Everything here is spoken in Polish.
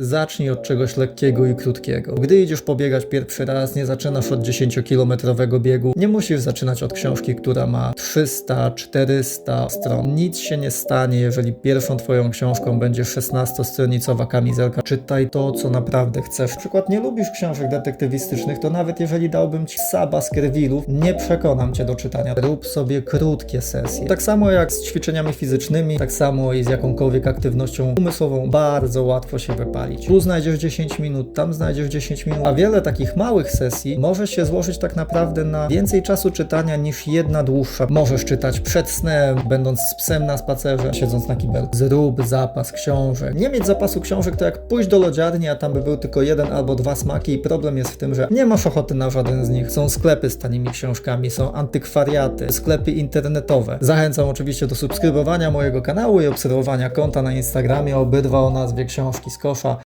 Zacznij od czegoś lekkiego i krótkiego. Gdy idziesz pobiegać pierwszy raz, nie zaczynasz od 10-kilometrowego biegu. Nie musisz zaczynać od książki, która ma 300-400 stron. Nic się nie stanie, jeżeli pierwszą twoją książką będzie 16-stronicowa kamizelka. Czytaj to, co naprawdę chcesz. Na przykład nie lubisz książek detektywistycznych, to nawet jeżeli dałbym ci Saba z Kerwilów, nie przekonam cię do czytania. Rób sobie krótkie sesje. Tak samo jak z ćwiczeniami fizycznymi, tak samo i z jakąkolwiek aktywnością umysłową, bardzo łatwo się wypalić. Tu znajdziesz 10 minut, tam znajdziesz 10 minut, a wiele takich małych sesji może się złożyć tak naprawdę na więcej czasu czytania niż jedna dłuższa. Możesz czytać przed snem, będąc z psem na spacerze, siedząc na kibelku. Zrób zapas książek. Nie mieć zapasu książek to jak pójść do lodziarni, a tam by był tylko jeden albo dwa smaki i problem jest w tym, że nie masz ochoty na żaden z nich. Są sklepy z tanimi książkami, są antykwariaty, sklepy internetowe. Zachęcam oczywiście do subskrybowania mojego kanału i obserwowania konta na Instagramie, obydwa o nazwie Książki z kosza.